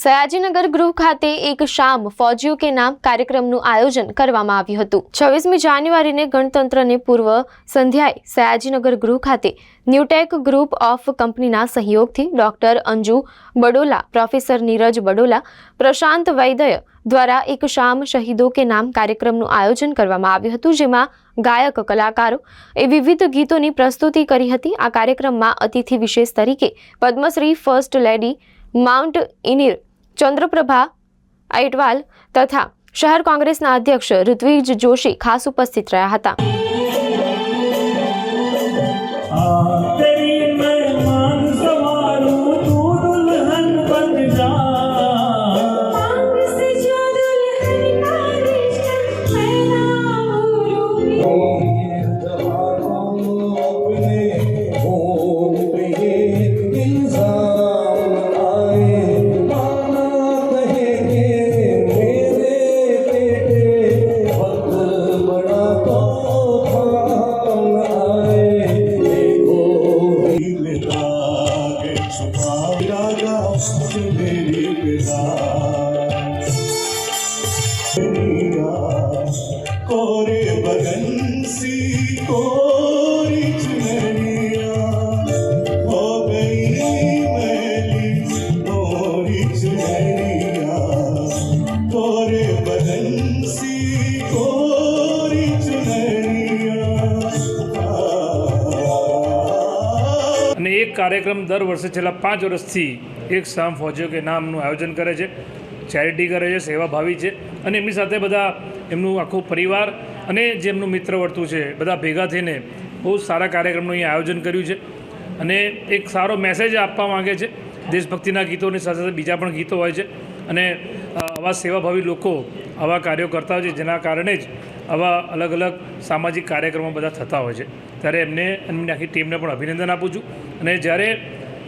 સયાજીનગર ગૃહ ખાતે એક શામ ફોજીઓ કે નામ કાર્યક્રમનું આયોજન કરવામાં આવ્યું હતું. છવ્વીસમી જાન્યુઆરીને ગણતંત્રને પૂર્વ સંધ્યાએ સયાજીનગર ગૃહ ખાતે ન્યૂટેક ગ્રુપ ઓફ કંપનીના સહયોગથી ડોક્ટર અંજુ બડોલા, પ્રોફેસર નીરજ બડોલા, પ્રશાંત વૈદય દ્વારા એક શામ શહીદો કે નામ કાર્યક્રમનું આયોજન કરવામાં આવ્યું હતું, જેમાં ગાયક, કલાકારો એ વિવિધ ગીતોની પ્રસ્તુતિ કરી હતી. આ કાર્યક્રમમાં અતિથિ વિશેષ તરીકે Padma Shri, first lady mountaineer Chandraprabha Aitwal તથા શહેર કોંગ્રેસના અધ્યક્ષ ઋત્વિજ જોશી ખાસ ઉપસ્થિત રહ્યા હતા. એક કાર્યક્રમ દર વર્ષે છેલ્લા પાંચ વર્ષથી એક સામ ફૌજીઓ કે નામનું આયોજન કરે છે, ચેરિટી કરે છે સેવાભાવી છે અને એમની સાથે બધા એમનું આખું પરિવાર અને જે એમનું મિત્ર વર્તું છે, બધા ભેગા થઈને બહુ સારા કાર્યક્રમનું અહીંયા આયોજન કર્યું છે અને એક સારો મેસેજ આપવા માગે છે, દેશભક્તિના ગીતોની સાથે સાથે બીજા પણ ગીતો હોય છે અને આવા સેવાભાવી લોકો આવા કાર્યો કરતા હોય છે, જેના કારણે જ આવા અલગ અલગ સામાજિક કાર્યક્રમો બધા થતા હોય છે ત્યારે એમને અને એમની આખી ટીમને પણ અભિનંદન આપું છું અને જ્યારે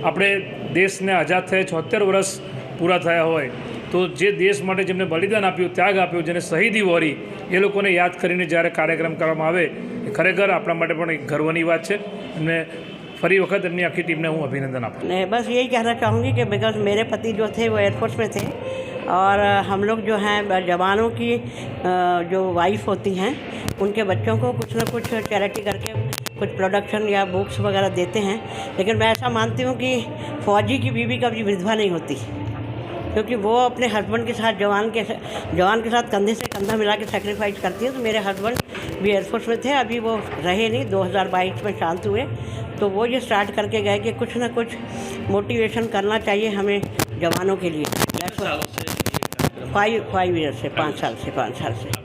આપણે દેશને આઝાદ થયે છોતેર વર્ષ પૂરા થયા હોય તો જે દેશ માટે જેમને બલિદાન આપ્યું ત્યાગ આપ્યો જેને શહીદી વહોરી એ લોકોને યાદ કરીને જ્યારે કાર્યક્રમ કરવામાં આવે એ ખરેખર આપણા માટે પણ એક ગર્વની વાત છે અને ફરી વખત એમની આખી ટીમને હું અભિનંદન આપું नहीं बस यही कहना चाहूँगी कि बिकॉज मेरे पति जो थे वो एयरफोर्स में थे और हम लोग जो हैं जवानों की जो वाइफ होती हैं, उनके बच्चों को कुछ ना कुछ चैरिटी करके कुछ प्रोडक्शन या बुक्स वगैरह देते हैं। लेकिन मैं ऐसा मानती हूँ कि फ़ौजी की बीवी कभी विधवा नहीं होती, क्योंकि वो अपने हस्बैंड के साथ जवान के जवान के साथ कंधे से कंधा मिला के सेक्रीफाइस करती है तो मेरे हस्बैंड भी एयरफोर्स में थे अभी वो रहे नहीं 2022 में शांत हुए। तो वो ये स्टार्ट करके गए कि कुछ ना कुछ मोटिवेशन करना चाहिए हमें जवानों के लिए। फाइव फाइव ईयर से पाँच साल से पाँच साल से।